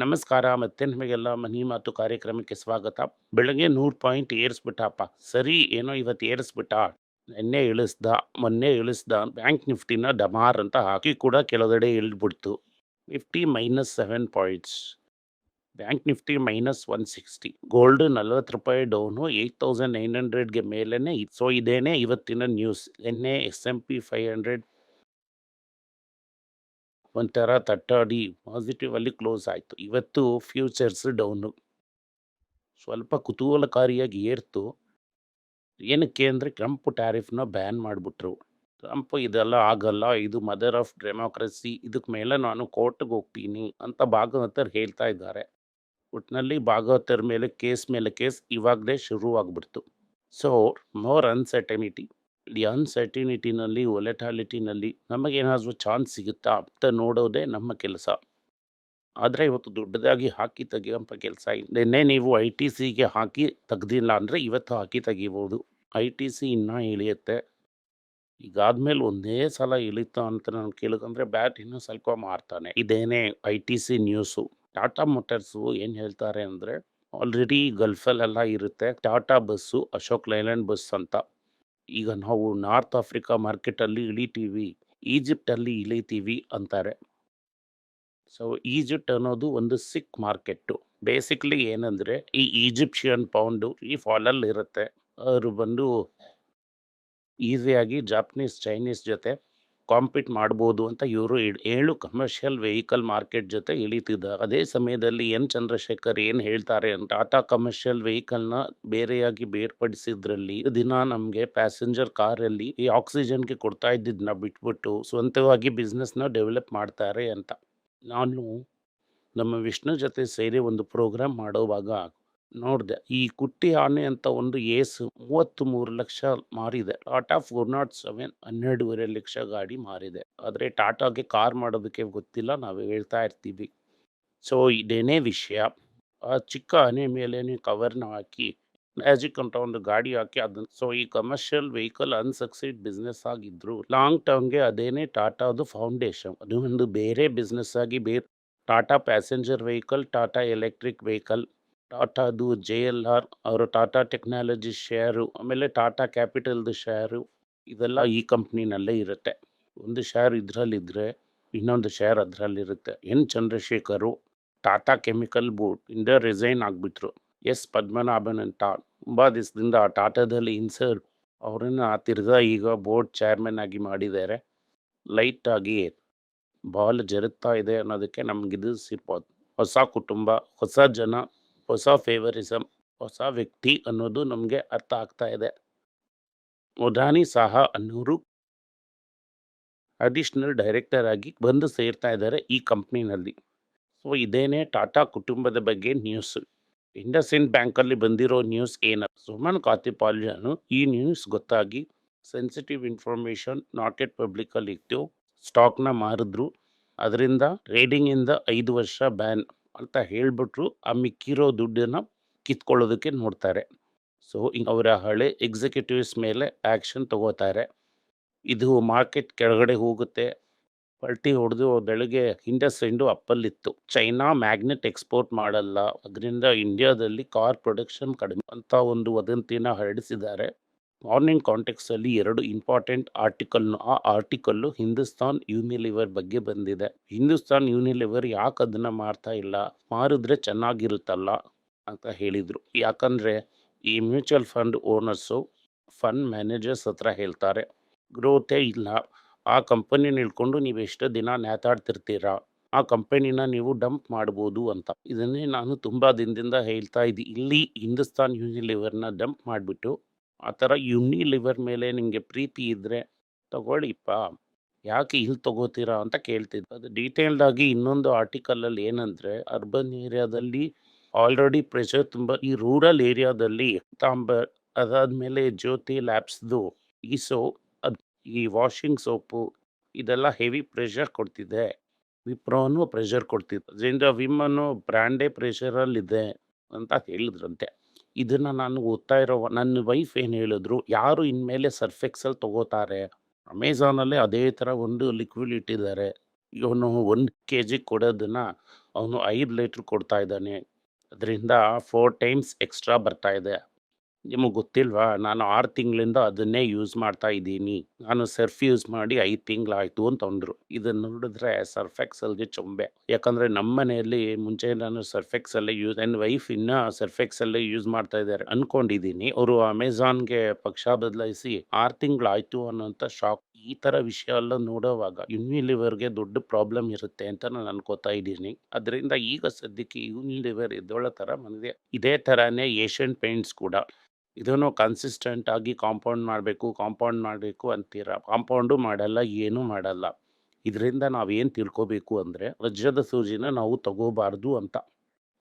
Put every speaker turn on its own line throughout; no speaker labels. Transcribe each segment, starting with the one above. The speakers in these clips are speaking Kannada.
ನಮಸ್ಕಾರ ಮತ್ತೆ ನಿಮಗೆಲ್ಲ ಮನಿ ಮಾತು ಕಾರ್ಯಕ್ರಮಕ್ಕೆ ಸ್ವಾಗತ. ಬೆಳಗ್ಗೆ ನೂರು ಪಾಯಿಂಟ್ ಏರಿಸ್ಬಿಟ್ಟಪ್ಪ. ಸರಿ, ಏನೋ ಇವತ್ತು ಏರಿಸ್ಬಿಟ್ಟ. ನಿನ್ನೆ ಇಳಿಸ್ದ, ಮೊನ್ನೆ ಇಳಿಸ್ದ, ಬ್ಯಾಂಕ್ ನಿಫ್ಟಿನ ಡಮಾರ್ ಅಂತ ಹಾಕಿ ಕೂಡ ಕೆಲವೆಡೆ ಇಳಿದ್ಬಿಡ್ತು Nifty minus seven points. Bank Nifty minus one sixty. Gold ನಲ್ವತ್ತು ರೂಪಾಯಿ ಡೌನು ಏಯ್ಟ್ ತೌಸಂಡ್ ನೈನ್ ಹಂಡ್ರೆಡ್ಗೆ ಮೇಲೇ ಸೊ ಇದೇನೆ ಇವತ್ತಿನ ನ್ಯೂಸ್. ನಿನ್ನೆ S M P five hundred ಒಂಥರ ತಟ್ಟಾಡಿ ಪಾಸಿಟಿವ್ ಅಲ್ಲಿ ಕ್ಲೋಸ್ ಆಯಿತು. ಇವತ್ತು ಫ್ಯೂಚರ್ಸ್ ಡೌನು ಸ್ವಲ್ಪ ಕುತೂಹಲಕಾರಿಯಾಗಿ ಏರ್ತು. ಏನಕ್ಕೆ ಅಂದರೆ ಟ್ರಂಪ್ ಟ್ಯಾರಿಫ್ನ ಬ್ಯಾನ್ ಮಾಡಿಬಿಟ್ರು. ಟ್ರಂಪ್ ಇದೆಲ್ಲ ಆಗಲ್ಲ, ಇದು ಮದರ್ ಆಫ್ ಡೆಮೋಕ್ರಸಿ ಇದಕ್ಕೆ ಮೇಲೆ ನಾನು ಕೋರ್ಟ್ಗೆ ಹೋಗ್ತೀನಿ ಅಂತ ಭಾಗವತರು ಹೇಳ್ತಾ ಇದ್ದಾರೆ. ಒಟ್ಟಿನಲ್ಲಿ ಭಾಗವತರ ಮೇಲೆ ಕೇಸ್ ಮೇಲೆ ಕೇಸ್ ಇವಾಗಲೇ ಶುರುವಾಗ್ಬಿಡ್ತು. ಸೊ ಮೋರ್ ಅನ್ಸರ್ಟನಿಟಿ ಈ ಅನ್ಸರ್ಟಿನಿಟಿನಲ್ಲಿ ಒಲೆಟಾಲಿಟಿನಲ್ಲಿ ನಮಗೇನಾದರೂ ಚಾನ್ಸ್ ಸಿಗುತ್ತಾ ಅಂತ ನೋಡೋದೇ ನಮ್ಮ ಕೆಲಸ. ಆದರೆ ಇವತ್ತು ದೊಡ್ಡದಾಗಿ ಹಾಕಿ ತೆಗೆಯುವಂಥ ಕೆಲಸ ನಿನ್ನೆ ನೀವು ಐ ಟಿ ಸಿಗೆ ಹಾಕಿ ತೆಗ್ದಿಲ್ಲ ಅಂದರೆ ಇವತ್ತು ಹಾಕಿ ತೆಗಿಬೋದು. ಐ ಟಿ ಸಿ ಇನ್ನೂ ಇಳಿಯುತ್ತೆ. ಈಗಾದ್ಮೇಲೆ ಒಂದೇ ಸಲ ಇಳಿತಾ ಅಂತ ನಾನು ಕೇಳಿದ್ರೆ ಬ್ಯಾಟ್ ಇನ್ನೂ ಸ್ವಲ್ಪ ಮಾರ್ತಾನೆ. ಇದೇನೇ I T C news Tata motors ಏನು ಹೇಳ್ತಾರೆ ಅಂದರೆ ಆಲ್ರೆಡಿ ಗಲ್ಫಲ್ಲೆಲ್ಲ ಇರುತ್ತೆ. Tata bus, Ashok Leyland bus ಅಂತ. ಈಗ ನಾವು ನಾರ್ತ್ ಆಫ್ರಿಕಾ ಮಾರ್ಕೆಟಲ್ಲಿ ಇಳಿತೀವಿ, ಈಜಿಪ್ಟಲ್ಲಿ ಇಳಿತೀವಿ ಅಂತಾರೆ. ಸೊ, ಈಜಿಪ್ಟ್ ಅನ್ನೋದು ಒಂದು ಸಿಕ್ ಮಾರ್ಕೆಟ್ಟು. ಬೇಸಿಕ್ಲಿ ಏನಂದರೆ ಈ ಈಜಿಪ್ಷಿಯನ್ ಪೌಂಡು ಈ ಫಾಲಲ್ಲಿ ಇರುತ್ತೆ. ಅವರು ಬಂದು ಈಸಿಯಾಗಿ ಜಾಪನೀಸ್, ಚೈನೀಸ್ ಜೊತೆ ಕಾಂಪೀಟ್ ಮಾಡ್ಬೋದು ಅಂತ ಇವರು ಏಳು ಕಮರ್ಷಿಯಲ್ ವೆಹಿಕಲ್ ಮಾರ್ಕೆಟ್ ಜೊತೆ ಇಳಿತಿದ್ದ. ಅದೇ ಸಮಯದಲ್ಲಿ ಎನ್ ಚಂದ್ರಶೇಖರ್ ಏನು ಹೇಳ್ತಾರೆ ಅಂತ ಟಾಟಾ ಕಮರ್ಷಿಯಲ್ ವೆಹಿಕಲ್ನ ಬೇರೆಯಾಗಿ ಬೇರ್ಪಡಿಸಿದ್ರಲ್ಲಿ ದಿನ ನಮಗೆ ಪ್ಯಾಸೆಂಜರ್ ಕಾರಲ್ಲಿ ಈ ಆಕ್ಸಿಜನ್ಗೆ ಕೊಡ್ತಾ ಇದ್ದಿದ್ದನ್ನ ಬಿಟ್ಬಿಟ್ಟು ಸ್ವಂತವಾಗಿ ಬಿಸ್ನೆಸ್ನ ಡೆವಲಪ್ ಮಾಡ್ತಾರೆ ಅಂತ. ನಾನು ನಮ್ಮ ವಿಷ್ಣು ಜೊತೆ ಸೇರಿ ಒಂದು ಪ್ರೋಗ್ರಾಮ್ ಮಾಡೋವಾಗ ನೋಡಿದೆ. ಈ ಕುಟ್ಟಿ ಆನೆ ಅಂತ ಒಂದು ಏಸು ಮೂವತ್ತು ಮೂರು ಲಕ್ಷ ಮಾರಿದೆ. ಟಾಟಾ ಫೋರ್ ನಾಟ್ ಸೆವೆನ್ ಹನ್ನೆರಡೂವರೆ ಲಕ್ಷ ಗಾಡಿ ಮಾರಿದೆ. ಆದರೆ ಟಾಟಾಗೆ ಕಾರ್ ಮಾಡೋದಕ್ಕೆ ಗೊತ್ತಿಲ್ಲ. ನಾವು ಹೇಳ್ತಾ ಇರ್ತೀವಿ. ಸೊ, ಇದೇನೇ ವಿಷಯ. ಆ ಚಿಕ್ಕ ಆನೆ ಮೇಲೇ ಕವರ್ನ ಹಾಕಿ, ಮ್ಯಾಜಿಕ್ ಅಂತ ಒಂದು ಗಾಡಿ ಹಾಕಿ ಅದನ್ನ ಸೊ, ಈ ಕಮರ್ಷಿಯಲ್ ವೆಹಿಕಲ್ ಅನ್ಸಕ್ಸೀಡ್ ಬಿಸ್ನೆಸ್ ಆಗಿದ್ರು ಲಾಂಗ್ ಟರ್ಮ್ಗೆ ಅದೇನೇ ಟಾಟಾದು ಫೌಂಡೇಶನ್ ಅದು ಒಂದು ಬೇರೆ ಬಿಸ್ನೆಸ್ ಆಗಿ ಬೇರೆ, Tata passenger vehicle Tata electric vehicle ಟಾಟಾದು J L R ಅವರು ಟಾಟಾ ಟೆಕ್ನಾಲಜಿ ಶೇರು ಆಮೇಲೆ ಟಾಟಾ ಕ್ಯಾಪಿಟಲ್ದು ಶೇರು ಇದೆಲ್ಲ ಈ ಕಂಪ್ನಿನಲ್ಲೇ ಇರುತ್ತೆ. ಒಂದು ಶೇರ್ ಇದರಲ್ಲಿದ್ದರೆ ಇನ್ನೊಂದು share ಅದರಲ್ಲಿರುತ್ತೆ. N. Chandrashekhar, Tata chemical board ಇಂದ ರಿಸೈನ್ ಆಗಿಬಿಟ್ರು. ಎಸ್. ಪದ್ಮನಾಭನ್ ಅಂತ, ತುಂಬ ದಿವಸದಿಂದ ಆ ಟಾಟಾದಲ್ಲಿ ಇನ್ಸರ್ಟ್ ಅವರನ್ನು ತಿರ್ಗಾ ಈಗ ಬೋರ್ಡ್ ಚೇರ್ಮನ್ ಆಗಿ ಮಾಡಿದ್ದಾರೆ. ಲೈಟಾಗಿ ಬಾಲ್ ಜರುತ್ತಾ ಇದೆ ಅನ್ನೋದಕ್ಕೆ ನಮಗಿದು ಸಿರ್ಬೋದು ಹೊಸ ಕುಟುಂಬ, ಹೊಸ ಜನ. ಹೊಸ ಫೇವರಿಸಮ್ ಹೊಸ ವ್ಯಕ್ತಿ ಅನ್ನೋದು ನಮಗೆ ಅರ್ಥ ಆಗ್ತಾ ಇದೆ. ಮುದಾನಿ ಸಾಹಾ ಅನ್ನೋರು ಅಡಿಷನಲ್ ಡೈರೆಕ್ಟರ್ ಆಗಿ ಬಂದು ಸೇರ್ತಾ ಇದ್ದಾರೆ ಈ ಕಂಪ್ನಿನಲ್ಲಿ ಸೊ ಇದೇನೇ ಟಾಟಾ ಕುಟುಂಬದ ಬಗ್ಗೆ ನ್ಯೂಸ್ ಇಂಡಸ್ ಇಂಡ್ ಬ್ಯಾಂಕಲ್ಲಿ ಬಂದಿರೋ ನ್ಯೂಸ್ ಏನ. ಸುಮನ್ ಕಾತಿಪಾಲ್ಯನು ಈ ನ್ಯೂಸ್ ಗೊತ್ತಾಗಿ ಸೆನ್ಸಿಟಿವ್ ಇನ್ಫಾರ್ಮೇಷನ್ ನಾಟ್ ಎಟ್ ಪಬ್ಲಿಕಲ್ಲಿ ಇತ್ತು. ಸ್ಟಾಕ್ನ ಮಾರಿದ್ರು. ಅದರಿಂದ ಟ್ರೇಡಿಂಗಿಂದ ಐದು ವರ್ಷ ಬ್ಯಾನ್ ಅಂತ ಹೇಳಿಬಿಟ್ರು, ಆ ಮಿಕ್ಕಿರೋ ದುಡ್ಡನ್ನು ಕಿತ್ಕೊಳ್ಳೋದಕ್ಕೆ ನೋಡ್ತಾರೆ. ಸೊ ಅವರ ಹಳೆ ಎಕ್ಸಿಕ್ಯೂಟಿವ್ಸ್ ಮೇಲೆ ಆ್ಯಕ್ಷನ್ ತಗೋತಾರೆ. ಇದು ಮಾರ್ಕೆಟ್ ಕೆಳಗಡೆ ಹೋಗುತ್ತೆ. ಪಲ್ಟಿ ಹೊಡೆದು ಬೆಳಗ್ಗೆ ಇಂಡಸ್ ಇಂಡು ಅಪ್ಪಲ್ಲಿತ್ತು. ಚೈನಾ ಮ್ಯಾಗ್ನೆಟ್ ಎಕ್ಸ್ಪೋರ್ಟ್ ಮಾಡಲ್ಲ. ಅದರಿಂದ ಇಂಡಿಯಾದಲ್ಲಿ ಕಾರ್ ಪ್ರೊಡಕ್ಷನ್ ಕಡಿಮೆ ಅಂತ ಒಂದು ವದಂತಿನ ಹರಡಿಸಿದ್ದಾರೆ. ಮಾರ್ನಿಂಗ್ ಕಾಂಟೆಕ್ಸಲ್ಲಿ ಎರಡು ಇಂಪಾರ್ಟೆಂಟ್ ಆರ್ಟಿಕಲ್ನು ಆ ಆರ್ಟಿಕಲ್ಲು ಹಿಂದೂಸ್ತಾನ್ ಯೂನಿಲಿವರ್ ಬಗ್ಗೆ ಬಂದಿದೆ. ಹಿಂದೂಸ್ತಾನ್ ಯೂನಿಲಿವರ್ ಯಾಕೆ ಅದನ್ನು ಮಾರ್ತಾ ಇಲ್ಲ? ಮಾರಿದ್ರೆ ಚೆನ್ನಾಗಿರುತ್ತಲ್ಲ? ಅಂತ ಹೇಳಿದರು. ಯಾಕಂದರೆ ಈ mutual fund owners fund managers ಹತ್ರ ಹೇಳ್ತಾರೆ, ಗ್ರೋತೇ ಇಲ್ಲ. ಆ ಕಂಪನಿನ ಇಳ್ಕೊಂಡು ನೀವು ಎಷ್ಟು ದಿನ ನೇತಾಡ್ತಿರ್ತೀರಾ ಆ ಕಂಪನಿನ ನೀವು ಡಂಪ್ ಮಾಡ್ಬೋದು ಅಂತ. ಇದನ್ನೇ ನಾನು ತುಂಬ ದಿನದಿಂದ ಹೇಳ್ತಾ ಇದ್ದೀನಿ. ಇಲ್ಲಿ ಹಿಂದೂಸ್ತಾನ್ ಯೂನಿಲಿವರ್ನ ಡಂಪ್ ಮಾಡಿಬಿಟ್ಟು ಆ ಥರ ಯುನಿ ಲಿವರ್ ಮೇಲೆ ನಿಮಗೆ ಪ್ರೀತಿ ಇದ್ದರೆ ತಗೊಳ್ಳಿಪ್ಪ. ಯಾಕೆ ಇಲ್ಲಿ ತಗೋತೀರಾ ಅಂತ ಕೇಳ್ತಿದ್ದೆ. ಅದು ಡೀಟೇಲ್ಡ್ ಆಗಿ ಇನ್ನೊಂದು ಆರ್ಟಿಕಲಲ್ಲಿ ಏನಂದರೆ ಅರ್ಬನ್ ಏರಿಯಾದಲ್ಲಿ ಆಲ್ರೆಡಿ ಪ್ರೆಷರ್ ತುಂಬ, ಈ ರೂರಲ್ ಏರಿಯಾದಲ್ಲಿ ತಾಂಬರ್ ಅದಾದ ಮೇಲೆ ಜ್ಯೋತಿ ಲ್ಯಾಬ್ಸ್ದು ಈ ಸೋ, ಅದು, ಈ ವಾಷಿಂಗ್ ಸೋಪು ಇದೆಲ್ಲ ಹೆವಿ ಪ್ರೆಷರ್ ಕೊಡ್ತಿದೆ. ವಿಪ್ರೋನು ಪ್ರೆಷರ್ ಕೊಡ್ತಿದ್ದೆ ಅದರಿಂದ ವಿಮನ್ನು ಬ್ರ್ಯಾಂಡೇ ಪ್ರೆಷರಲ್ಲಿದೆ ಅಂತ ಹೇಳಿದ್ರಂತೆ. ಇದನ್ನು ನಾನು ಓದ್ತಾ ಇರೋ ನನ್ನ ವೈಫ್ ಏನು ಹೇಳಿದ್ರು, ಯಾರು ಇನ್ಮೇಲೆ ಸರ್ಫೆಕ್ಸಲ್ಲಿ ತಗೋತಾರೆ ಅಮೆಝಾನಲ್ಲೇ ಅದೇ ಥರ ಒಂದು ಲಿಕ್ವಿಡ್ ಇಟ್ಟಿದ್ದಾರೆ ಇವನು ಒಂದು ಕೆ ಜಿ ಕೊಡೋದನ್ನು ಅವನು ಐದು ಲೀಟ್ರ್ ಕೊಡ್ತಾ ಇದ್ದಾನೆ. ಅದರಿಂದ ಫೋರ್ ಟೈಮ್ಸ್ ಎಕ್ಸ್ಟ್ರಾ ಬರ್ತಾ ಇದೆ. ನಿಮಗೆ ಗೊತ್ತಿಲ್ವಾ? ನಾನು ಆರು ತಿಂಗಳಿಂದ ಅದನ್ನೇ ಯೂಸ್ ಮಾಡ್ತಾ ಇದ್ದೀನಿ. ನಾನು ಸರ್ಫ್ ಯೂಸ್ ಮಾಡಿ ಐದು ತಿಂಗಳಾಯ್ತು ಅಂತ ಅಂದರು ಇದನ್ನ ನೋಡಿದ್ರೆ ಸರ್ಫ್ ಎಕ್ಸಲ್ಗೆ ಚೊಂಬೆ. ಯಾಕಂದ್ರೆ ನಮ್ಮ ಮನೆಯಲ್ಲಿ ಮುಂಚೆ ನಾನು ಸರ್ಫ್ ಅಲ್ಲೇ ಯೂಸ್ ನನ್ನ ವೈಫ್ ಇನ್ನೂ ಸರ್ಫ್ ಅಲ್ಲೇ ಯೂಸ್ ಮಾಡ್ತಾ ಇದ್ದಾರೆ ಅನ್ಕೊಂಡಿದ್ದೀನಿ. ಅವರು ಅಮೆಝಾನ್ಗೆ ಪಕ್ಷ ಬದಲಾಯಿಸಿ ಆರು ತಿಂಗಳಾಯ್ತು ಅನ್ನೋಂಥ ಶಾಕ್. ಈ ತರ ವಿಷಯ ಎಲ್ಲ ನೋಡೋವಾಗ ಯುನಿಲಿವರ್‌ಗೆ ದೊಡ್ಡ ಪ್ರಾಬ್ಲಮ್ ಇರುತ್ತೆ ಅಂತ ನಾನು ಅನ್ಕೋತಾ ಇದ್ದೀನಿ. ಅದರಿಂದ ಈಗ ಸದ್ಯಕ್ಕೆ ಯುನಿಲಿವರ್ ಇದ್ದೋಳ ತರ ಬಂದಿದೆ. ಇದೇ ಥರನೇ ಏಷ್ಯನ್ ಪೇಂಟ್ಸ್ ಕೂಡ. ಇದನ್ನು ಕನ್ಸಿಸ್ಟೆಂಟ್ ಆಗಿ ಕಾಂಪೌಂಡ್ ಮಾಡಬೇಕು, ಕಾಂಪೌಂಡ್ ಮಾಡಬೇಕು ಅಂತೀರಾ. ಕಾಂಪೌಂಡು ಮಾಡಲ್ಲ, ಏನೂ ಮಾಡಲ್ಲ. ಇದರಿಂದ ನಾವೇನು ತಿಳ್ಕೋಬೇಕು ಅಂದರೆ ವಜ್ರದ ಸೂಜಿನ ನಾವು ತಗೋಬಾರ್ದು ಅಂತ.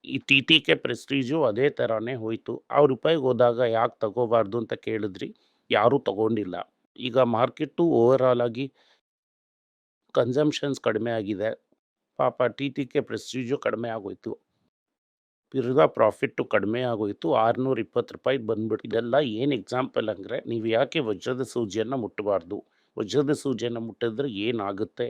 ಈ ಟಿ.ಟಿ.ಕೆ ಪ್ರೆಸ್ಟೀಜು ಅದೇ ಥರನೇ ಹೋಯಿತು ಆ ರೂಪಾಯಿಗೆ ಹೋದಾಗ ಯಾಕೆ ತಗೋಬಾರ್ದು ಅಂತ ಕೇಳಿದ್ರಿ, ಯಾರೂ ತಗೊಂಡಿಲ್ಲ. ಈಗ ಮಾರ್ಕೆಟು ಓವರಾಲ್ ಆಗಿ ಕನ್ಸಂಪ್ಷನ್ಸ್ ಕಡಿಮೆ ಆಗಿದೆ. ಪಾಪ ಟಿ ಟಿ ಕೆ ಪ್ರೆಸ್ಟೀಜು ಕಡಿಮೆ ಆಗೋಯ್ತು. ತಿರ್ಗಾ ಪ್ರಾಫಿಟ್ಟು ಕಡಿಮೆ ಆಗೋಯಿತು ಆರುನೂರ ಇಪ್ಪತ್ತು ರೂಪಾಯಿ 620 ಬಂದ್ಬಿಡ್ತು. ಇದೆಲ್ಲ ಏನು ಎಕ್ಸಾಂಪಲ್ ಅಂದರೆ, ನೀವು ಯಾಕೆ ವಜ್ರದ ಸೂಜಿಯನ್ನು ಮುಟ್ಟಬಾರ್ದು. ವಜ್ರದ ಸೂಜಿಯನ್ನು ಮುಟ್ಟಿದ್ರೆ ಏನಾಗುತ್ತೆ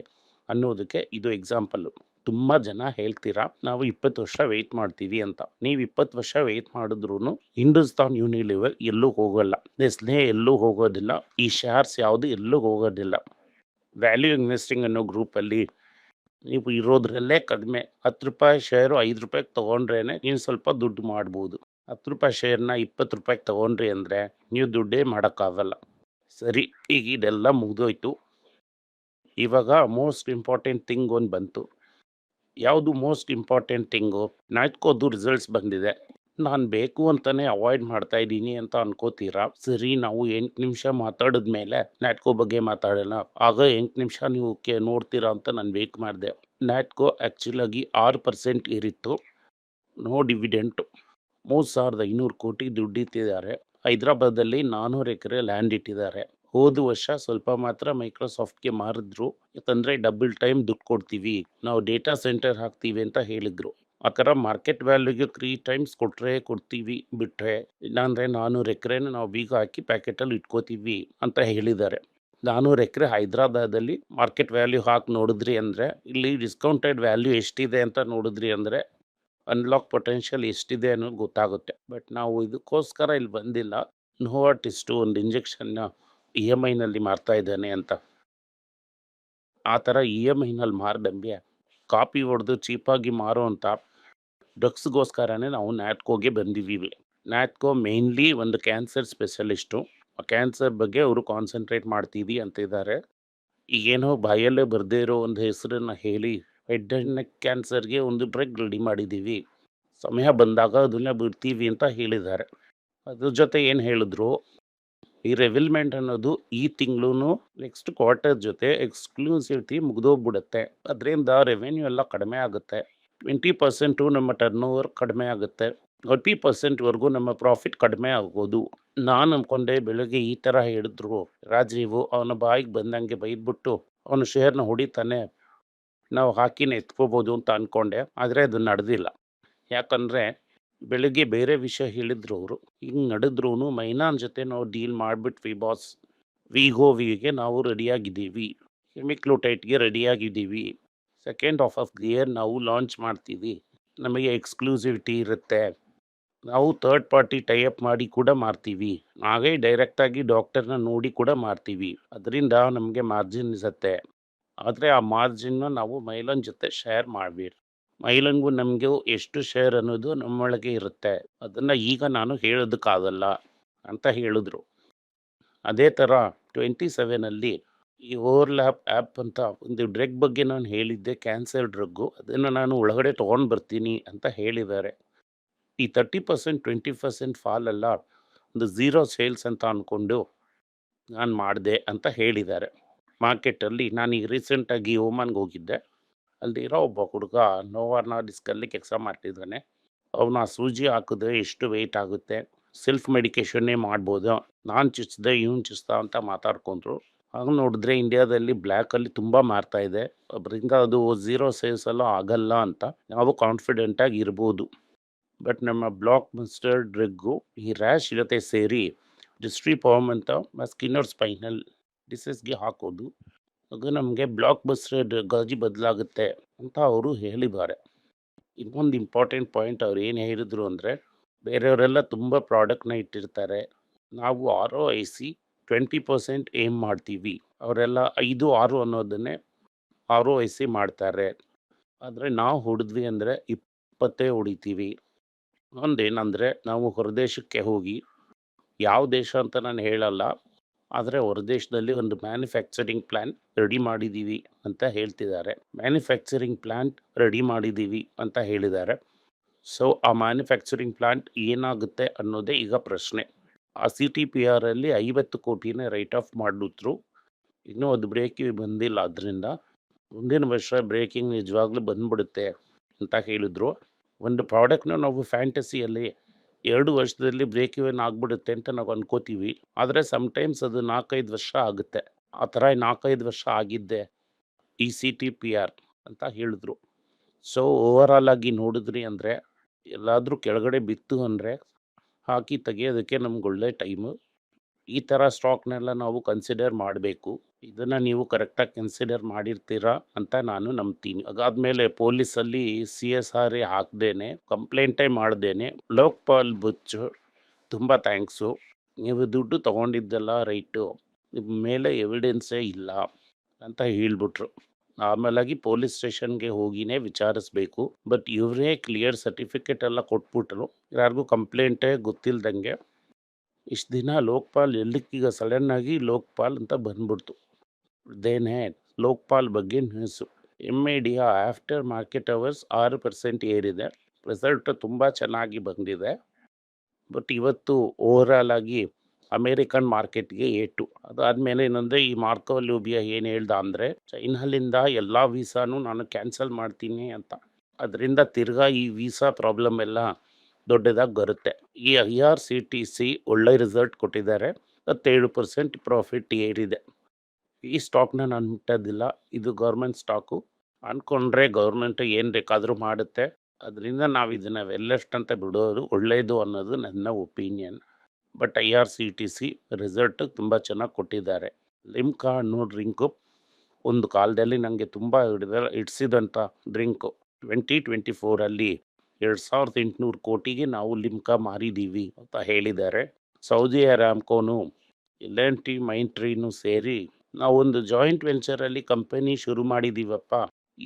ಅನ್ನೋದಕ್ಕೆ ಇದು ಎಕ್ಸಾಂಪಲ್ಲು. ತುಂಬ ಜನ ಹೇಳ್ತೀರಾ, ನಾವು 20 ವರ್ಷ ವೆಯ್ಟ್ ಮಾಡ್ತೀವಿ ಅಂತ. ನೀವು 20 ವರ್ಷ ವೆಯ್ಟ್ ಮಾಡಿದ್ರು ಹಿಂದೂಸ್ತಾನ್ ಯೂನಿಲಿವರ್ ಎಲ್ಲೂ ಹೋಗೋಲ್ಲ ನೆಸ್ಲೆ ಎಲ್ಲೂ ಹೋಗೋದಿಲ್ಲ. ಈ ಶೇರ್ಸ್ ಯಾವುದು ಎಲ್ಲೂ ಹೋಗೋದಿಲ್ಲ. ವ್ಯಾಲ್ಯೂ ಇನ್ವೆಸ್ಟಿಂಗ್ ಅನ್ನೋ ಗ್ರೂಪಲ್ಲಿ ನೀವು ಇರೋದ್ರಲ್ಲೇ ಕಡಿಮೆ. ಹತ್ತು ರೂಪಾಯಿ ಶೇರು ಐದು ರೂಪಾಯಿಗೆ ತೊಗೊಂಡ್ರೇನೆ ನೀವು ಸ್ವಲ್ಪ ದುಡ್ಡು ಮಾಡ್ಬೋದು. ಹತ್ತು ರೂಪಾಯಿ ಶೇರ್ನ ಇಪ್ಪತ್ತು ರೂಪಾಯಿಗೆ ತೊಗೊಂಡ್ರಿ ಅಂದರೆ ನೀವು ದುಡ್ಡೇ ಮಾಡೋಕ್ಕಾಗಲ್ಲ. ಸರಿ, ಈಗ ಇದೆಲ್ಲ ಮುಗಿದೋಯ್ತು. ಇವಾಗ ಮೋಸ್ಟ್ ಇಂಪಾರ್ಟೆಂಟ್ ಥಿಂಗ್ ಒಂದು ಬಂತು. ಯಾವುದು ಮೋಸ್ಟ್ ಇಂಪಾರ್ಟೆಂಟ್ ಥಿಂಗು ನಾಯ್ಕೋದು ರಿಸಲ್ಟ್ಸ್ ಬಂದಿದೆ. ನಾನು ಬೇಕು ಅಂತಲೇ ಅವಾಯ್ಡ್ ಮಾಡ್ತಾ ಇದ್ದೀನಿ ಅಂತ ಅನ್ಕೋತೀರಾ? ಸರಿ, ನಾವು ಎಂಟು ನಿಮಿಷ ಮಾತಾಡಿದ ಮೇಲೆ ನ್ಯಾಟ್ಕೋ ಬಗ್ಗೆ ಮಾತಾಡೋಣ. ಆಗ ಎಂಟು ನಿಮಿಷ ನೀವು ಕೆ, ನೋಡ್ತೀರಾ ಅಂತ ನಾನು ವೇಟ್ ಮಾಡಿದೆ. ನ್ಯಾಟ್ಕೋ ಆ್ಯಕ್ಚುಲಾಗಿ ಆರು ಪರ್ಸೆಂಟ್ ಇರಿತ್ತು ನೋ ಡಿವಿಡೆಂಟು ಮೂರು ಸಾವಿರದ ಐನೂರು ಕೋಟಿ ದುಡ್ಡಿತ್ತಿದ್ದಾರೆ ಹೈದ್ರಾಬಾದಲ್ಲಿ ನಾನ್ನೂರು ಎಕರೆ ಲ್ಯಾಂಡ್ ಇಟ್ಟಿದ್ದಾರೆ. ಹೋದ ವರ್ಷ ಸ್ವಲ್ಪ ಮಾತ್ರ ಮೈಕ್ರೋಸಾಫ್ಟ್ಗೆ ಮಾರಿದ್ರು. ಯಾಕಂದರೆ ಡಬಲ್ ಟೈಮ್ ದುಡ್ಡು ಕೊಡ್ತೀವಿ. ನಾವು ಡೇಟಾ ಸೆಂಟರ್ ಹಾಕ್ತೀವಿ ಅಂತ ಹೇಳಿದ್ರು. ಆ ಥರ ಮಾರ್ಕೆಟ್ ವ್ಯಾಲ್ಯೂಗೆ ತ್ರೀ ಟೈಮ್ಸ್ ಕೊಟ್ಟರೆ ಕೊಡ್ತೀವಿ ಬಿಟ್ಟರೆ ಇಲ್ಲಾಂದರೆ ನಾನ್ನೂರು ಎಕರೆನ ನಾವು ಬೀಗ ಹಾಕಿ ಪ್ಯಾಕೆಟಲ್ಲಿ ಇಟ್ಕೋತೀವಿ ಅಂತ ಹೇಳಿದ್ದಾರೆ. ನಾನ್ನೂರು ಎಕರೆ ಹೈದ್ರಾಬಾದಲ್ಲಿ ಮಾರ್ಕೆಟ್ ವ್ಯಾಲ್ಯೂ ಹಾಕಿ ನೋಡಿದ್ರಿ ಅಂದರೆ, ಇಲ್ಲಿ ಡಿಸ್ಕೌಂಟೆಡ್ ವ್ಯಾಲ್ಯೂ ಎಷ್ಟಿದೆ ಅಂತ ನೋಡಿದ್ರಿ ಅಂದರೆ ಅನ್ಲಾಕ್ ಪೊಟೆನ್ಷಿಯಲ್ ಎಷ್ಟಿದೆ ಅನ್ನೋದು ಗೊತ್ತಾಗುತ್ತೆ. ಬಟ್ ನಾವು ಇದಕ್ಕೋಸ್ಕರ ಇಲ್ಲಿ ಬಂದಿಲ್ಲ. ನೋವಾಟಿಸ್ಟು ಒಂದು ಇಂಜೆಕ್ಷನ್ನ ಇ ಎಂ ಐನಲ್ಲಿ ಮಾರ್ತಾ ಇದ್ದಾನೆ ಅಂತ. ಆ ಥರ ಇ ಎಂ ಐನಲ್ಲಿ ಮಾರ್ದಂಗೆ ಕಾಪಿ ಹೊಡೆದು ಚೀಪಾಗಿ ಮಾರೋ ಅಂತ ಡ್ರಗ್ಸ್ಗೋಸ್ಕರನೇ ನಾವು ನ್ಯಾಟ್ಕೋಗೆ ಬಂದಿದ್ದೀವಿ. ನ್ಯಾಟ್ಕೋ ಮೇಯ್ನ್ಲಿ ಒಂದು ಕ್ಯಾನ್ಸರ್ ಸ್ಪೆಷಲಿಸ್ಟು. ಆ ಕ್ಯಾನ್ಸರ್ ಬಗ್ಗೆ ಅವರು ಕಾನ್ಸಂಟ್ರೇಟ್ ಮಾಡ್ತೀವಿ ಅಂತಿದ್ದಾರೆ ಈಗೇನೋ ಬಾಯಲ್ಲೇ ಬರದೇ ಇರೋ ಒಂದು ಹೆಸರನ್ನು ಹೇಳಿ ಹೆಡ್ ಆ್ಯಂಡ್ ನೆಕ್ ಕ್ಯಾನ್ಸರ್ಗೆ ಒಂದು ಡ್ರಗ್ ರೆಡಿ ಮಾಡಿದ್ದೀವಿ. ಸಮಯ ಬಂದಾಗ ಅದನ್ನ ಬಿಡ್ತೀವಿ ಅಂತ ಹೇಳಿದ್ದಾರೆ. ಅದ್ರ ಜೊತೆ ಏನು ಹೇಳಿದ್ರು? ಈ ರೆವಿಲ್ಮೆಂಟ್ ಅನ್ನೋದು ಈ ತಿಂಗಳು ನೆಕ್ಸ್ಟ್ ಕ್ವಾರ್ಟರ್ ಜೊತೆ ಎಕ್ಸ್ಕ್ಲೂಸಿವಿಟಿ ಮುಗಿದೋಗ್ಬಿಡುತ್ತೆ. ಅದರಿಂದ ರೆವೆನ್ಯೂ ಎಲ್ಲ ಕಡಿಮೆ ಆಗುತ್ತೆ. ಟ್ವೆಂಟಿ ಪರ್ಸೆಂಟು ನಮ್ಮ ಟರ್ನ್ ಓವರ್ ಕಡಿಮೆ ಆಗುತ್ತೆ. ಫಾರ್ಟಿ ಪರ್ಸೆಂಟ್ವರೆಗೂ ನಮ್ಮ ಪ್ರಾಫಿಟ್ ಕಡಿಮೆ ಆಗ್ಬೋದು ನಾನು ಅಂದ್ಕೊಂಡೆ ಬೆಳಗ್ಗೆ ಈ ಥರ ಹೇಳಿದ್ರು. ರಾಜೀವು ಅವನ ಬಾಯಿಗೆ ಬಂದಂಗೆ ಬೈದ್ಬಿಟ್ಟು ಅವನು ಶೇರ್ನ ಹೊಡಿತಾನೆ ನಾವು ಹಾಕಿನ ಎತ್ಕೋಬೋದು ಅಂತ ಅಂದ್ಕೊಂಡೆ ಆದರೆ ಅದು ನಡೆದಿಲ್ಲ. ಯಾಕಂದರೆ ಬೆಳಗ್ಗೆ ಬೇರೆ ವಿಷಯ ಹೇಳಿದ್ರು ಅವರು. ಹಿಂಗೆ ನಡೆದ್ರೂ ಮೈನಾನ್ ಜೊತೆ ನಾವು ಡೀಲ್ ಮಾಡಿಬಿಟ್ವಿ ಬಾಸ್ ವಿ ಗೋ ವಿಗೆ ನಾವು ರೆಡಿಯಾಗಿದ್ದೀವಿ ಹೆಮಿಕ್ಲೋಟೈಟ್ಗೆ ರೆಡಿಯಾಗಿದ್ದೀವಿ second of of the year ನಾವು ಲಾಂಚ್ ಮಾಡ್ತೀವಿ. ನಮಗೆ ಎಕ್ಸ್ಕ್ಲೂಸಿವಿಟಿ ಇರುತ್ತೆ. ನಾವು ಥರ್ಡ್ ಪಾರ್ಟಿ ಟೈಅಪ್ ಮಾಡಿ ಕೂಡ ಮಾರ್ತೀವಿ. ನಾವೇ ಡೈರೆಕ್ಟಾಗಿ ಡಾಕ್ಟರ್ನ ನೋಡಿ ಕೂಡ ಮಾರ್ತೀವಿ. ಅದರಿಂದ ನಮಗೆ ಮಾರ್ಜಿನ್ ಇರುತ್ತೆ. ಆದರೆ ಆ ಮಾರ್ಜಿನ್ನ ನಾವು ಮೈಲನ್ ಜೊತೆ ಶೇರ್ ಮಾಡಬೇಕು ಮೈಲನ್ಗೂ ನಮಗೆ ಎಷ್ಟು ಶೇರ್ ಅನ್ನೋದು ನಮ್ಮೊಳಗೆ ಇರುತ್ತೆ. ಅದನ್ನು ಈಗ ನಾನು ಹೇಳೋದಕ್ಕಾಗಲ್ಲ ಅಂತ ಹೇಳಿದ್ರು. ಅದೇ ಥರ ಟ್ವೆಂಟಿ ಸೆವೆನಲ್ಲಿ ಈ ಓವರ್ಲ್ಯಾಪ್ ಆ್ಯಪ್ ಅಂತ ಒಂದು ಡ್ರಗ್ ಬಗ್ಗೆ ನಾನು ಹೇಳಿದ್ದೆ, ಕ್ಯಾನ್ಸರ್ ಡ್ರಗ್ಗು. ಅದನ್ನು ನಾನು ಒಳಗಡೆ ತೊಗೊಂಡು ಬರ್ತೀನಿ ಅಂತ ಹೇಳಿದ್ದಾರೆ. ಈ thirty percent, twenty percent fall ಎಲ್ಲ ಒಂದು ಝೀರೋ ಸೇಲ್ಸ್ ಅಂತ ಅಂದ್ಕೊಂಡು ನಾನು ಮಾಡಿದೆ ಅಂತ ಹೇಳಿದ್ದಾರೆ. ಮಾರ್ಕೆಟಲ್ಲಿ ನಾನು ಈಗ ರೀಸೆಂಟಾಗಿ ಓಮನ್ಗೆ ಹೋಗಿದ್ದೆ. ಅಲ್ಲಿರೋ ಒಬ್ಬ ಹುಡುಗ ನೋವಾರ್ನ ಡಿಸ್ಕಲ್ಲಿ ಕೆಲಸ ಮಾಡ್ತಿದ್ದಾನೆ. ಅವನು ಆ ಸೂಜಿ ಹಾಕಿದ್ರೆ ಎಷ್ಟು ವೆಯ್ಟ್ ಆಗುತ್ತೆ? ಸೆಲ್ಫ್ ಮೆಡಿಕೇಷನ್ನೇ ಮಾಡ್ಬೋದು? ನಾನು ಚುಚ್ಚಿದೆ ಇವ್ನು ಚುಚ್ಚಿದ ಅಂತ ಮಾತಾಡ್ಕೊಂಡ್ರು. ಆಗ ನೋಡಿದ್ರೆ ಇಂಡಿಯಾದಲ್ಲಿ ಬ್ಲ್ಯಾಕಲ್ಲಿ ತುಂಬ ಮಾರ್ತಾ ಇದೆ. ಅದರಿಂದ ಅದು ಝೀರೋ ಸೇಲ್ಸ್ ಆಗಲ್ಲ ಅಂತ ನಾವು ಕಾನ್ಫಿಡೆಂಟಾಗಿ ಇರ್ಬೋದು. ಬಟ್ ನಮ್ಮ ಬ್ಲಾಕ್ ಮಸ್ಟರ್ ಡ್ರಗ್ಗು ಈ ರ್ಯಾಶ್ ಜೊತೆ ಸೇರಿ ಡಿಸ್ಟ್ರಿ ಪಾಮ್ ಅಂತ ಸ್ಕಿನ್ನರ್ ಸ್ಪೈನಲ್ ಡಿಸೀಸ್ಗೆ ಹಾಕೋದು. ಆಗ ನಮಗೆ ಬ್ಲಾಕ್ ಬಸ್ಟರ್ ಗಾಜಿ ಬದಲಾಗುತ್ತೆ ಅಂತ ಅವರು ಹೇಳಿದ್ದಾರೆ. ಇನ್ನೊಂದು ಇಂಪಾರ್ಟೆಂಟ್ ಪಾಯಿಂಟ್ ಅವ್ರು ಏನು ಹೇಳಿದ್ರು ಅಂದರೆ ಬೇರೆಯವರೆಲ್ಲ ತುಂಬ ಪ್ರಾಡಕ್ಟ್ನ ಇಟ್ಟಿರ್ತಾರೆ. ನಾವು R O I C twenty percent aim ಮಾಡ್ತೀವಿ. ಅವರೆಲ್ಲ ಐದು, ಆರು ಅನ್ನೋದನ್ನೇ ಆರು ಐಸಿ ಮಾಡ್ತಾರೆ. ಆದರೆ ನಾವು ಹೊಡೆದ್ವಿ ಅಂದರೆ ಇಪ್ಪತ್ತೇ ಹೊಡಿತೀವಿ. ಒಂದೇನಂದರೆ ನಾವು ಹೊರದೇಶಕ್ಕೆ ಹೋಗಿ ಯಾವ ದೇಶ ಅಂತ ನಾನು ಹೇಳಲ್ಲ, ಆದರೆ ಹೊರದೇಶದಲ್ಲಿ ಒಂದು ಮ್ಯಾನುಫ್ಯಾಕ್ಚರಿಂಗ್ ಪ್ಲ್ಯಾನ್ ರೆಡಿ ಮಾಡಿದ್ದೀವಿ ಅಂತ ಹೇಳ್ತಿದ್ದಾರೆ. ಮ್ಯಾನುಫ್ಯಾಕ್ಚರಿಂಗ್ ಪ್ಲ್ಯಾಂಟ್ ರೆಡಿ ಮಾಡಿದ್ದೀವಿ ಅಂತ ಹೇಳಿದ್ದಾರೆ. ಸೊ ಆ ಮ್ಯಾನುಫ್ಯಾಕ್ಚರಿಂಗ್ ಪ್ಲ್ಯಾಂಟ್ ಏನಾಗುತ್ತೆ ಅನ್ನೋದೇ ಈಗ ಪ್ರಶ್ನೆ. ಆ ಸಿ ಟಿ ಪಿ ಆರಲ್ಲಿ ಐವತ್ತು ಕೋಟಿನೇ ರೈಟ್ ಆಫ್ ಮಾಡಿದ್ರು. ಇನ್ನೂ ಅದು ಬ್ರೇಕಿಗೆ ಬಂದಿಲ್ಲ. ಅದರಿಂದ ಮುಂದಿನ ವರ್ಷ ಬ್ರೇಕಿಂಗ್ ನಿಜವಾಗ್ಲೂ ಬಂದ್ಬಿಡುತ್ತೆ ಅಂತ ಹೇಳಿದ್ರು. ಒಂದು ಪ್ರಾಡಕ್ಟ್ನ ನಾವು ಫ್ಯಾಂಟಸಿಯಲ್ಲಿ ಎರಡು ವರ್ಷದಲ್ಲಿ ಬ್ರೇಕ್ ಇವನ್ ಆಗಿಬಿಡುತ್ತೆ ಅಂತ ನಾವು ಅನ್ಕೋತೀವಿ. ಆದರೆ ಸಮ್ಟೈಮ್ಸ್ ಅದು ನಾಲ್ಕೈದು ವರ್ಷ ಆಗುತ್ತೆ. ಆ ಥರ ನಾಲ್ಕೈದು ವರ್ಷ ಆಗಿದ್ದೆ ಈ ಸಿ ಟಿ ಪಿ ಆರ್ ಅಂತ ಹೇಳಿದ್ರು. ಸೊ ಓವರಾಲ್ ಆಗಿ ನೋಡಿದ್ರಿ ಅಂದರೆ ಎಲ್ಲಾದರೂ ಕೆಳಗಡೆ ಬಿತ್ತು ಅಂದರೆ ಹಾಕಿ ತೆಗೆಯೋದಕ್ಕೆ ನಮ್ಗೆ ಒಳ್ಳೆ ಟೈಮು. ಈ ಥರ ಸ್ಟಾಕ್ನೆಲ್ಲ ನಾವು ಕನ್ಸಿಡರ್ ಮಾಡಬೇಕು. ಇದನ್ನು ನೀವು ಕರೆಕ್ಟಾಗಿ ಕನ್ಸಿಡರ್ ಮಾಡಿರ್ತೀರಾ ಅಂತ ನಾನು ನಂಬ್ತೀನಿ. ಅದಾದಮೇಲೆ ಪೊಲೀಸಲ್ಲಿ ಸಿ ಎಸ್ ಆರ್ ಎ ಹಾಕ್ದೇನೆ, ಕಂಪ್ಲೇಂಟೇ ಮಾಡ್ದೇನೆ. ಲೋಕ್ಪಾಲ್ ಬುಚ್ಚು ತುಂಬ ಥ್ಯಾಂಕ್ಸು. ನೀವು ದುಡ್ಡು ತೊಗೊಂಡಿದ್ದೆಲ್ಲ ರೈಟು. ನಿಮ್ಮ ಮೇಲೆ ಎವಿಡೆನ್ಸೇ ಇಲ್ಲ ಅಂತ ಹೇಳ್ಬಿಟ್ರು. ಆಮೇಲಾಗಿ ಪೊಲೀಸ್ ಸ್ಟೇಷನ್ಗೆ ಹೋಗಿನೇ ವಿಚಾರಿಸ್ಬೇಕು. ಬಟ್ ಇವರೇ ಕ್ಲಿಯರ್ ಸರ್ಟಿಫಿಕೇಟ್ ಎಲ್ಲ ಕೊಟ್ಬಿಟ್ರು. ಯಾರಿಗೂ ಕಂಪ್ಲೇಂಟೇ ಗೊತ್ತಿಲ್ದಂಗೆ. ಇಷ್ಟು ದಿನ ಲೋಕ್ಪಾಲ್ ಎಲ್ಲಿಕ್ಕೀಗ ಸಡನ್ನಾಗಿ ಲೋಕ್ಪಾಲ್ ಅಂತ ಬಂದ್ಬಿಡ್ತು. ದೇನೇ ಲೋಕ್ಪಾಲ್ ಬಗ್ಗೆ news. M I D after market hours ಆರು ಪರ್ಸೆಂಟ್ ಏರಿದೆ. ರಿಸಲ್ಟ್ ತುಂಬ ಚೆನ್ನಾಗಿ ಬಂದಿದೆ. ಬಟ್ ಇವತ್ತು ಓವರಾಲ್ ಆಗಿ ಅಮೇರಿಕನ್ ಮಾರ್ಕೆಟ್ಗೆ ಏಟು. ಅದಾದಮೇಲೆ ಏನಂದರೆ, ಈ ಮಾರ್ಕೋ ಲೂಬಿಯಾ ಏನು ಹೇಳ್ದ ಅಂದರೆ, ಚೈನಾಲಿಂದ ಎಲ್ಲ ವೀಸಾನು ನಾನು ಕ್ಯಾನ್ಸಲ್ ಮಾಡ್ತೀನಿ ಅಂತ. ಅದರಿಂದ ತಿರ್ಗಾ ಈ ವೀಸಾ ಪ್ರಾಬ್ಲಮ್ ಎಲ್ಲ ದೊಡ್ಡದಾಗಿ ಬರುತ್ತೆ. ಈ I R C T C ಒಳ್ಳೆ ರಿಸಲ್ಟ್ ಕೊಟ್ಟಿದ್ದಾರೆ. ಹತ್ತೇಳು ಪರ್ಸೆಂಟ್ ಪ್ರಾಫಿಟ್ ಏರಿದೆ. ಈ ಸ್ಟಾಕ್ನ ನಾನು ಮುಟ್ಟೋದಿಲ್ಲ. ಇದು ಗೌರ್ಮೆಂಟ್ ಸ್ಟಾಕು. ಅಂದ್ಕೊಂಡ್ರೆ ಗೌರ್ಮೆಂಟ್ ಏನು ಬೇಕಾದರೂ ಮಾಡುತ್ತೆ. ಅದರಿಂದ ನಾವು ಇದನ್ನು ವೆಲ್ಲೆಸ್ಟ್ ಅಂತ ಬಿಡೋದು ಒಳ್ಳೆಯದು ಅನ್ನೋದು ನನ್ನ opinion. But I R C T C result ತುಂಬ ಚೆನ್ನಾಗಿ ಕೊಟ್ಟಿದ್ದಾರೆ. ಲಿಮ್ಕಾ ಅನ್ನೋ ಡ್ರಿಂಕು ಒಂದು ಕಾಲದಲ್ಲಿ ನನಗೆ ತುಂಬ ಹಿಡಿದ ಇಡ್ಸಿದಂಥ ಡ್ರಿಂಕು ಟ್ವೆಂಟಿ ಟ್ವೆಂಟಿ ಫೋರಲ್ಲಿ ಎರಡು ಸಾವಿರದ ಎಂಟುನೂರು ಕೋಟಿಗೆ ನಾವು ಲಿಮ್ಕಾ ಮಾರಿದ್ದೀವಿ ಅಂತ ಹೇಳಿದ್ದಾರೆ. ಸೌದಿ ಅರಾಮ್ಕೋನು ಎಲ್ ಎನ್ ಟಿ ಮೈನ್ ಟ್ರೀನು ಸೇರಿ ನಾವೊಂದು ಜಾಯಿಂಟ್ ವೆಂಚರಲ್ಲಿ ಕಂಪನಿ ಶುರು ಮಾಡಿದ್ದೀವಪ್ಪ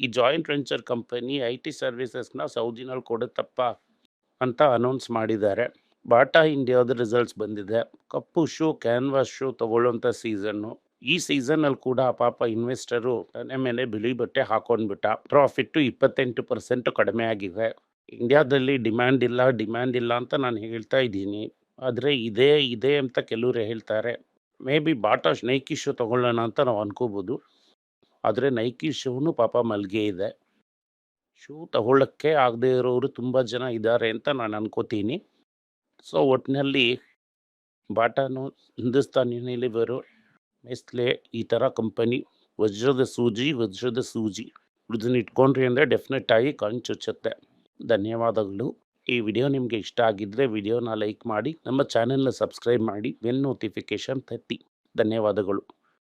ಈ joint venture company I T ಸರ್ವಿಸಸ್ನ ಸೌದಿನಲ್ಲಿ ಕೊಡುತ್ತಪ್ಪ ಅಂತ ಅನೌನ್ಸ್ ಮಾಡಿದ್ದಾರೆ. ಬಾಟಾ ಇಂಡಿಯಾದ ರಿಸಲ್ಟ್ಸ್ ಬಂದಿದೆ. ಕಪ್ಪು ಶೂ ಕ್ಯಾನ್ವಾಸ್ ಶೂ ತಗೊಳ್ಳೋಂಥ ಸೀಸನ್ನು ಈ ಸೀಸನಲ್ಲಿ ಕೂಡ ಪಾಪ ಇನ್ವೆಸ್ಟರು ತನ್ನ ಮೇಲೆ ಬಿಳಿ ಬಟ್ಟೆ ಹಾಕೊಂಡ್ಬಿಟ್ಟ. ಪ್ರಾಫಿಟ್ಟು ಇಪ್ಪತ್ತೆಂಟು ಪರ್ಸೆಂಟು ಕಡಿಮೆ ಆಗಿದೆ. ಇಂಡಿಯಾದಲ್ಲಿ ಡಿಮ್ಯಾಂಡ್ ಇಲ್ಲ ಡಿಮ್ಯಾಂಡ್ ಇಲ್ಲ ಅಂತ ನಾನು ಹೇಳ್ತಾ ಇದ್ದೀನಿ. ಆದರೆ ಇದೇ, ಇದೆ ಅಂತ ಕೆಲವರು ಹೇಳ್ತಾರೆ. Maybe Bata Nike shoe ತೊಗೊಳ್ಳೋಣ ಅಂತ ನಾವು ಅನ್ಕೋಬೋದು. ಆದರೆ ನೈಕಿ ಶೂನು ಪಾಪ ಮಲ್ಗೆ ಇದೆ. ಶೂ ತಗೊಳ್ಳೋಕ್ಕೆ ಆಗದೇ ಇರೋರು ತುಂಬ ಜನ ಇದ್ದಾರೆ ಅಂತ ನಾನು ಅನ್ಕೋತೀನಿ. ಸೊ ಒಟ್ಟಿನಲ್ಲಿ ಬಾಟಾನು ಹಿಂದೂಸ್ತಾನ್ ಯೂನಿಲಿವರು ನೆಸ್ಲೆ ಈ ಥರ ಕಂಪನಿ ವಜ್ರದ ಸೂಜಿ ವಜ್ರದ ಸೂಜಿ ಇದನ್ನ ಇಟ್ಕೊಂಡ್ರಿ ಅಂದರೆ ಡೆಫಿನೆಟ್ ಆಗಿ ಕಣ್ ಚುಚ್ಚುತ್ತೆ. ಧನ್ಯವಾದಗಳು. ಈ ವಿಡಿಯೋ ನಿಮಗೆ ಇಷ್ಟ ಆಗಿದ್ದರೆ ವಿಡಿಯೋನ ಲೈಕ್ ಮಾಡಿ, ನಮ್ಮ ಚಾನೆಲ್ನ ಸಬ್ಸ್ಕ್ರೈಬ್ ಮಾಡಿ ಬೆಲ್ ನೋಟಿಫಿಕೇಷನ್ ತತ್ತಿ ಧನ್ಯವಾದಗಳು.